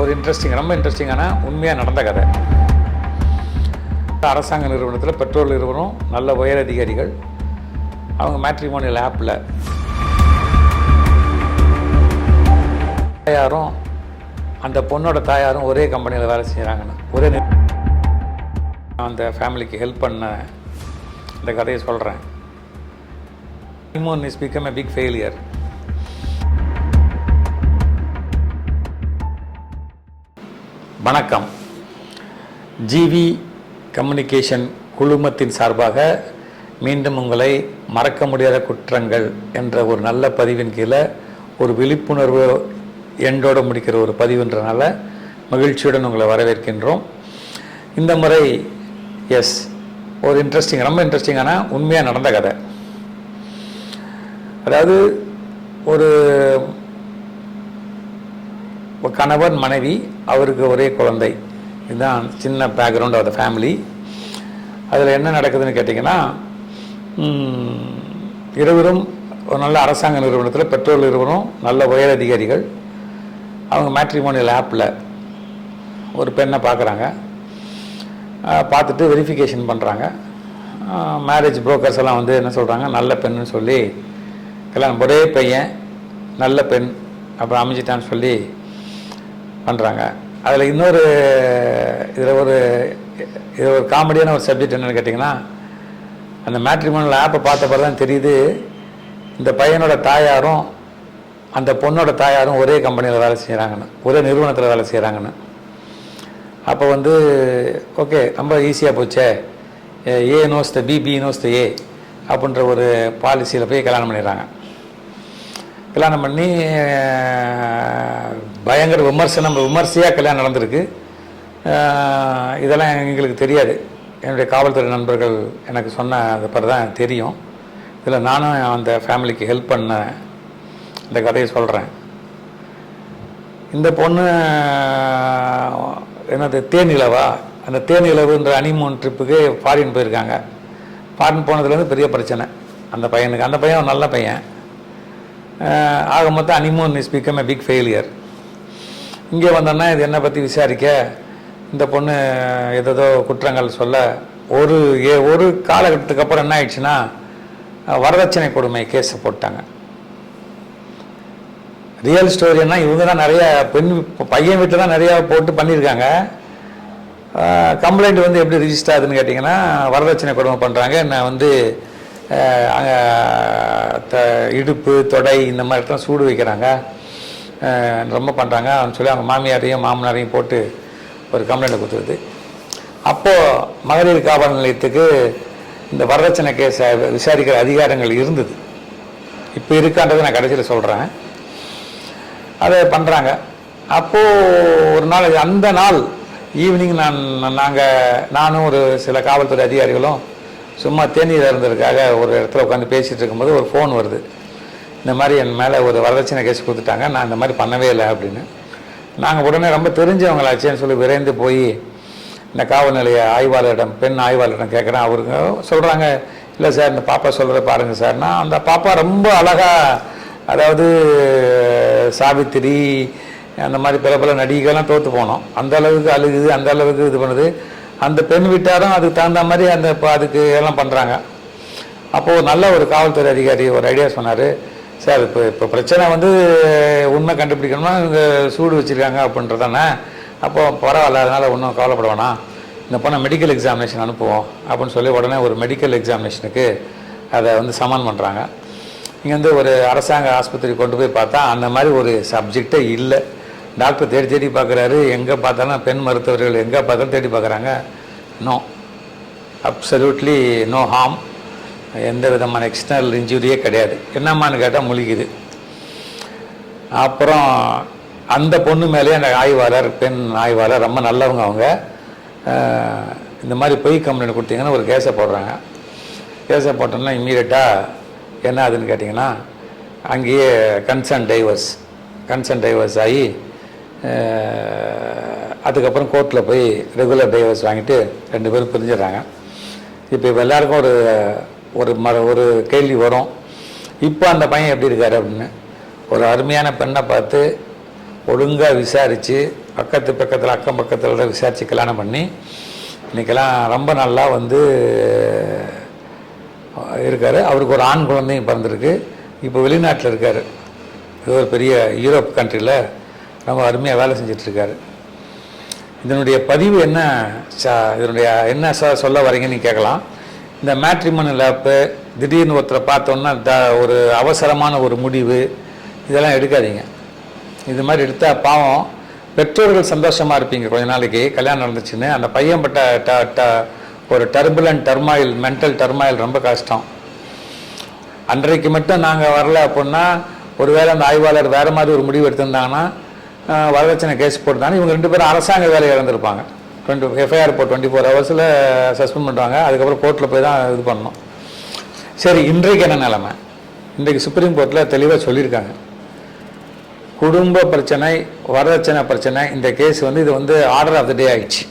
ஒரு இன்ட்ரெஸ்டிங் ரொம்ப இன்ட்ரெஸ்டிங்கான உண்மையாக நடந்த கதை. அரசாங்க நிறுவனத்தில் பெட்ரோல் நிறுவனம் நல்ல உயர் அதிகாரிகள். அவங்க மேட்ரிமோனியல் ஆப்பில் தாயாரும் அந்த பொண்ணோட தாயாரும் ஒரே கம்பெனியில் வேலை செய்கிறாங்கன்னு ஒரே நான் அந்த ஃபேமிலிக்கு ஹெல்ப் பண்ண இந்த கதையை சொல்கிறேன் Emon is become a big failure வணக்கம். ஜிவி கம்யூனிகேஷன் குழுமத்தின் சார்பாக மீண்டும் உங்களை மறக்க முடியாத குற்றங்கள் என்ற ஒரு நல்ல பதிவின் கீழே ஒரு விழிப்புணர்வு எண்டோடு முடிக்கிற ஒரு பதிவுன்றனால மகிழ்ச்சியுடன் உங்களை வரவேற்கின்றோம். இந்த முறை எஸ் ஒரு இன்ட்ரெஸ்டிங் ரொம்ப இன்ட்ரெஸ்டிங்கான உண்மையாக நடந்த கதை. அதாவது ஒரு ஒரு கணவன் மனைவி அவருக்கு ஒரே குழந்தை. இதுதான் சின்ன பேக்ரவுண்ட் ஆஃப் த ஃபேமிலி அதில் என்ன நடக்குதுன்னு கேட்டிங்கன்னா இருவரும் ஒரு நல்ல அரசாங்க நிறுவனத்தில் பெட்ரோல் நிறுவனம் நல்ல உயர் அதிகாரிகள். அவங்க மேட்ரிமோனியல் ஆப்பில் ஒரு பெண்ணை பார்க்குறாங்க பார்த்துட்டு வெரிஃபிகேஷன் பண்ணுறாங்க மேரேஜ் புரோக்கர்ஸ் எல்லாம் வந்து என்ன சொல்கிறாங்க நல்ல பெண்ணுன்னு சொல்லி கல்யாணம் ஒரே பையன் நல்ல பெண் அப்புறம் அமைஞ்சிட்டான்னு சொல்லி பண்ணுறாங்க அதில் இன்னொரு இதில் ஒரு இது ஒரு காமெடியான ஒரு சப்ஜெக்ட் என்னன்னு கேட்டிங்கன்னா அந்த மேட்ரிமோனியல் ஆப்பை பார்த்த பிறகு தான் தெரியுது இந்த பையனோட தாயாரும் அந்த பொண்ணோட தாயாரும் ஒரே கம்பெனியில் வேலை செய்கிறாங்கன்னு ஒரே நிறுவனத்தில் வேலை செய்கிறாங்கன்னு அப்போ வந்து ஓகே ரொம்ப ஈஸியாக போச்சே. A knows the B B knows the A அப்படின்ற ஒரு பாலிசியில் போய் கல்யாணம் பண்ணிடுறாங்க. கல்யாணம் பண்ணி பயங்கர விமர்சனம் விமர்சையாக கல்யாணம் நடந்திருக்கு. இதெல்லாம் எங்களுக்கு தெரியாது. என்னுடைய காவல்துறை நண்பர்கள் எனக்கு சொன்ன அது பிறகு தான் தெரியும். இதில் நானும் அந்த ஃபேமிலிக்கு ஹெல்ப் பண்ண இந்த கதையை சொல்கிறேன். இந்த பொண்ணு என்னது தேனிலவா அந்த தேனிலவுன்ற அனிமூன் ட்ரிப்புக்கு ஃபாரின் போயிருக்காங்க. ஃபாரின் போனதுலேருந்து பெரிய பிரச்சனை. அந்த பையனுக்கு அந்த பையன் நல்ல பையன். ஆக மொத்தம் anemone is become a big failure இங்கே வந்தோன்னா இது என்னை பற்றி விசாரிக்க இந்த பொண்ணு ஏதேதோ குற்றங்கள் சொல்ல ஒரு ஏ- ஒரு காலகட்டத்துக்கு அப்புறம் என்ன ஆயிடுச்சுன்னா வரதட்சணை கொடுமை கேஸை போட்டாங்க. ரியல் ஸ்டோரின்னா இவங்க தான் நிறையா பெண் பையன் வீட்டில் தான் நிறையா போட்டு பண்ணியிருக்காங்க. கம்ப்ளைண்ட் வந்து எப்படி ரிஜிஸ்டர் ஆகுதுன்னு கேட்டிங்கன்னா வரதட்சணை கொடுமை பண்ணுறாங்க என்னை வந்து இடுப்பு தொடை இந்த மாதிரி இடத்துல சூடு வைக்கிறாங்க. ரொம்ப பண்ணுறாங்க சொல்லி அவங்க மாமியாரையும் மாமனாரையும் போட்டு ஒரு கம்ப்ளைண்ட் கொடுத்துருது. அப்போது மகளிர் காவல் நிலையத்துக்கு இந்த வரதட்சணை கேஸை விசாரிக்கிற அதிகாரங்கள் இருந்தது. இப்போ இருக்கான்றதை நான் கடைசியில் சொல்கிறேன் அதை பண்ணுறாங்க அப்போது ஒரு நாள் அந்த நாள் ஈவினிங் நான் நாங்கள் நானும் ஒரு சில காவல்துறை அதிகாரிகளும் சும்மா தேநீர் இருந்ததுக்காக ஒரு இடத்துல உட்காந்து பேசிகிட்டு இருக்கும்போது ஒரு ஃபோன் வருது. இந்த மாதிரி என் மேலே ஒரு வரதட்சணை கேஸ் கொடுத்துட்டாங்க. நான் இந்த மாதிரி பண்ணவே இல்லை அப்படின்னு. நாங்கள் உடனே ரொம்ப தெரிஞ்சவங்களாச்சேன்னு சொல்லி விரைந்து போய் இந்த காவல் நிலைய ஆய்வாளரிடம் பெண் ஆய்வாளரிடம் கேட்குறேன் அவருங்க சொல்கிறாங்க இல்லை சார் இந்த பாப்பா சொல்கிறத பாருங்கள் சார்னா அந்த பாப்பா ரொம்ப அழகாக அதாவது சாவித்திரி அந்த மாதிரி பல பல நடிகைகள்லாம் தோற்று போனோம். அந்த அளவுக்கு அழுகுது அந்த அளவுக்கு இது பண்ணுது. அந்த பெண் வீட்டாரும் அதுக்கு தகுந்த மாதிரி அந்த இப்போ அதுக்கு எல்லாம் பண்ணுறாங்க அப்போது நல்ல ஒரு காவல்துறை அதிகாரி ஒரு ஐடியா சொன்னார். சார் இப்போ இப்போ பிரச்சனை வந்து உண்மை கண்டுபிடிக்கணும்னா இங்கே சூடு வச்சுருக்காங்க அப்படின்றதானே அப்போ பரவாயில்ல அதனால் ஒன்றும் கவலைப்பட வேணாம். இந்த பொண்ணை மெடிக்கல் எக்ஸாமினேஷன் அனுப்புவோம் அப்படின்னு சொல்லி உடனே ஒரு மெடிக்கல் எக்ஸாமினேஷனுக்கு அதை வந்து சமன் பண்ணுறாங்க இங்கே வந்து ஒரு அரசாங்க ஆஸ்பத்திரி கொண்டு போய் பார்த்தா அந்த மாதிரி ஒரு சப்ஜெக்டே இல்லை. டாக்டர் தேடி தேடி பார்க்குறாரு. எங்கே பார்த்தாலும் பெண் மருத்துவர்கள் எங்கே பார்த்தாலும் தேடி பார்க்குறாங்க. நோ அப்சல்யூட்லி நோ ஹார்ம் எந்த விதமான எக்ஸ்டர்னல் இன்ஜுரியே கிடையாது. என்னம்மான்னு கேட்டால் முழிக்குது. அப்புறம் அந்த பொண்ணு மேலேயே அந்த ஆய்வாளர் பெண் ஆய்வாளர் ரொம்ப நல்லவங்க அவங்க. இந்த மாதிரி பொய் கம்ப்ளைண்ட் கொடுத்தீங்கன்னா ஒரு கேஸை போடுறாங்க. கேஸை போட்டோம்னா இம்மீடியட்டாக என்ன ஆகுதுன்னு கேட்டிங்கன்னா அங்கேயே கன்சர்ன் டைவர்ஸ் கன்சர்ன் டைவர்ஸ் ஆகி அதுக்கப்புறம் கோர்ட்டில் போய் ரெகுலர் டைவர்ஸ் வாங்கிட்டு ரெண்டு பேரும் பிரிஞ்சிடறாங்க. இப்போ இப்போ எல்லாருக்கும் ஒரு ஒரு ம ஒரு கேள்வி வரும். இப்போ அந்த பையன் எப்படி இருக்கார் அப்படின்னு. ஒரு அருமையான பெண்ணை பார்த்து ஒழுங்காக விசாரித்து பக்கத்து பக்கத்தில் அக்கம் பக்கத்தில் விசாரித்து கல்யாணம் பண்ணி இன்றைக்கெல்லாம் ரொம்ப நல்லா வந்து இருக்கார். அவருக்கு ஒரு ஆண் குழந்தையும் பிறந்திருக்கு. இப்போ வெளிநாட்டில் இருக்கார். இது ஒரு பெரிய யூரோப் கண்ட்ரியில் ரொம்ப அருமையாக வேலை செஞ்சிட்ருக்காரு. இதனுடைய பதிவு என்ன ச- இதனுடைய என்ன சார் சொல்ல வரீங்கன்னு கேட்கலாம். இந்த மேட்ரிமன் லேப்பு திடீர்னு ஒருத்தரை பார்த்தோன்னா த ஒரு அவசரமான ஒரு முடிவு இதெல்லாம் எடுக்காதீங்க. இது மாதிரி எடுத்தால் பாவம். பெற்றோர்கள் சந்தோஷமாக இருப்பீங்க கொஞ்ச நாளைக்கு கல்யாணம் நடந்துச்சுன்னு. அந்த பையன் பட்ட ட ட ஒரு டர்புலன் டர்மாயில் மென்டல் டர்மாயில் ரொம்ப கஷ்டம். அன்றைக்கு மட்டும் நாங்கள் வரல அப்படின்னா ஒருவேளை அந்த ஆய்வாளர் வேறு மாதிரி ஒரு முடிவு எடுத்திருந்தாங்கன்னா வரதட்சணை கேஸ் போட்டுருந்தாங்க இவங்க ரெண்டு பேரும் அரசாங்க வேலையை இழந்திருப்பாங்க டுவெண்ட்டி எஃப்ஐஆர் இப்போ டுவெண்ட்டி ஃபோர் ஹவர்ஸில் சஸ்பெண்ட் பண்ணுறாங்க அதுக்கப்புறம் கோர்ட்டில் போய் தான் இது பண்ணோம் சரி இன்றைக்கு என்ன நிலமை? இன்றைக்கு சுப்ரீம் கோர்ட்டில் தெளிவாக சொல்லியிருக்காங்க. குடும்ப பிரச்சனை வரதட்சணை பிரச்சனை இந்த கேஸ் வந்து இது வந்து ஆர்டர் ஆஃப் த டே ஆயிடுச்சு.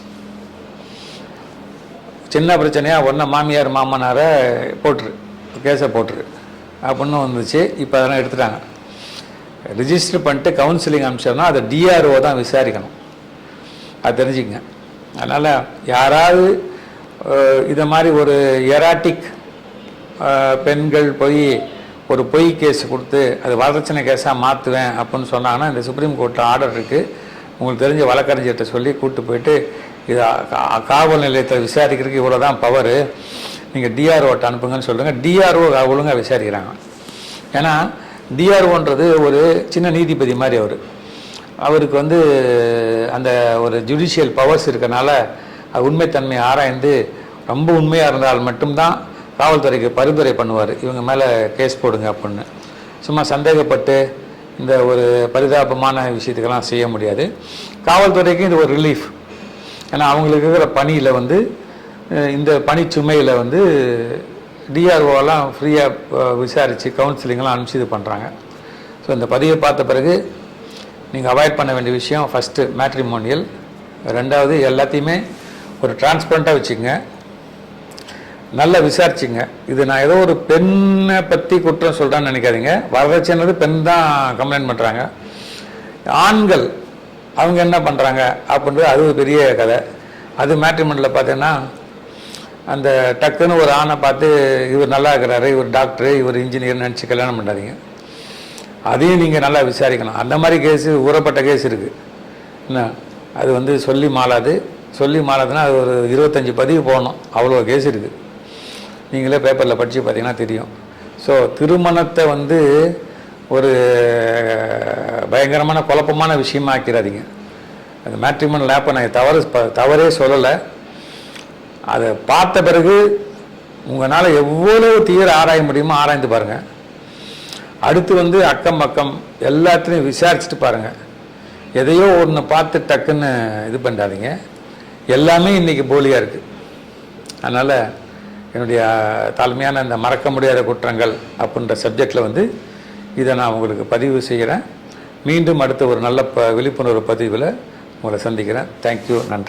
சின்ன பிரச்சனையாக ஒன்றை மாமியார் மாமனாரை போட்டுரு கேஸை போட்டுரு. அப்படின்னு வந்துச்சு. இப்போ அதெல்லாம் எடுத்துட்டாங்க. ரிஜிஸ்டர் பண்ணிட்டு கவுன்சிலிங் அனுப்பிச்சோம்னா அதை டிஆர்ஓ தான் விசாரிக்கணும். அது தெரிஞ்சுக்கங்க. அதனால் யாராவது இதை மாதிரி ஒரு எராட்டிக் பெண்கள் போய் ஒரு பொய் கேஸ் கொடுத்து அது வரதட்சணை கேஸாக மாற்றுவேன் அப்படின்னு சொன்னாங்கன்னா இந்த சுப்ரீம் கோர்ட்டில் ஆர்டர் இருக்குது உங்களுக்கு தெரிஞ்ச வழக்கறிஞர்கிட்ட சொல்லி கூப்பிட்டு போயிட்டு இது காவல் நிலையத்தை விசாரிக்கிறதுக்கு இவ்வளோ தான் பவரு நீங்கள் டிஆர்ஓட்ட அனுப்புங்கன்னு சொல்லுங்கள் டிஆர்ஓ ஒழுங்காக விசாரிக்கிறாங்க. ஏன்னா டிஆர்ஓன்றது ஒரு சின்ன நீதிபதி மாதிரி அவர். அவருக்கு வந்து அந்த ஒரு ஜுடிஷியல் பவர்ஸ் இருக்கனால உண்மைத்தன்மையை ஆராய்ந்து ரொம்ப உண்மையாக இருந்தால் மட்டும்தான் காவல்துறைக்கு பரிந்துரை பண்ணுவார். இவங்க மேலே கேஸ் போடுங்க அப்படின்னு. சும்மா சந்தேகப்பட்டு இந்த ஒரு பரிதாபமான விஷயத்துக்கெல்லாம் செய்ய முடியாது. காவல்துறைக்கு இது ஒரு ரிலீஃப் ஏன்னா அவங்களுக்கு இருக்கிற பணியில் வந்து இந்த இந்த பணிச்சுமையில் வந்து டிஆர்ஓலாம் ஃப்ரீயாக விசாரித்து கவுன்சிலிங்லாம் அனுப்பிச்சு இது பண்ணுறாங்க ஸோ இந்த பதிவை பார்த்த பிறகு நீங்கள் அவாய்ட் பண்ண வேண்டிய விஷயம் ஃபஸ்ட்டு மேட்ரிமோனியல் ரெண்டாவது எல்லாத்தையுமே ஒரு டிரான்ஸ்பரண்ட்டாக வச்சுக்கோங்க. நல்லா விசாரிச்சுங்க. இது நான் ஏதோ ஒரு பெண்ணை பற்றி குற்றம் சொல்கிறேன்னு நினைக்காதீங்க. வரதட்சணது பெண் தான் கம்ப்ளைண்ட் பண்ணுறாங்க ஆண்கள் அவங்க என்ன பண்ணுறாங்க அப்படின்றது அது ஒரு பெரிய கதை. அது மேட்ரிமெண்ட்டில் பார்த்தீங்கன்னா அந்த டக்குன்னு ஒரு ஆணை பார்த்து இவர் நல்லா இருக்கிறாரு இவர் டாக்டரு இவர் இன்ஜினியர் நினச்சி கல்யாணம் பண்ணாதீங்க. அதையும் நீங்கள் நல்லா விசாரிக்கணும். அந்த மாதிரி கேஸு ஊறப்பட்ட கேஸ் இருக்குது என்ன? அது வந்து சொல்லி மாறாது சொல்லி மாறாதுன்னா அது ஒரு இருபத்தஞ்சி பதிவு போகணும் அவ்வளோ கேஸ் இருக்குது நீங்களே பேப்பரில் படித்து பார்த்தீங்கன்னா தெரியும். ஸோ திருமணத்தை வந்து ஒரு பயங்கரமான குழப்பமான விஷயமா ஆக்கிறாதீங்க அந்த மேட்ரிமன் லேப்பை நான் தவறு தவறே சொல்லலை. அதை பார்த்த பிறகு உங்களால் எவ்வளவு தீவிர ஆராய முடியுமோ ஆராய்ந்து பாருங்கள் அடுத்து வந்து அக்கம் பக்கம் எல்லாத்துலேயும் விசாரிச்சுட்டு பாருங்கள் எதையோ ஒன்று பார்த்து டக்குன்னு இது பண்ணாதீங்க எல்லாமே இன்றைக்கி போலியாக இருக்குது அதனால் என்னுடைய தாழ்மையான இந்த மறக்க முடியாத குற்றங்கள் அப்படின்ற சப்ஜெக்டில் வந்து இதை நான் உங்களுக்கு பதிவு செய்கிறேன் மீண்டும் அடுத்த ஒரு நல்ல ப விழிப்புணர்வு பதிவில் உங்களை சந்திக்கிறேன். தேங்க்யூ நன்றி.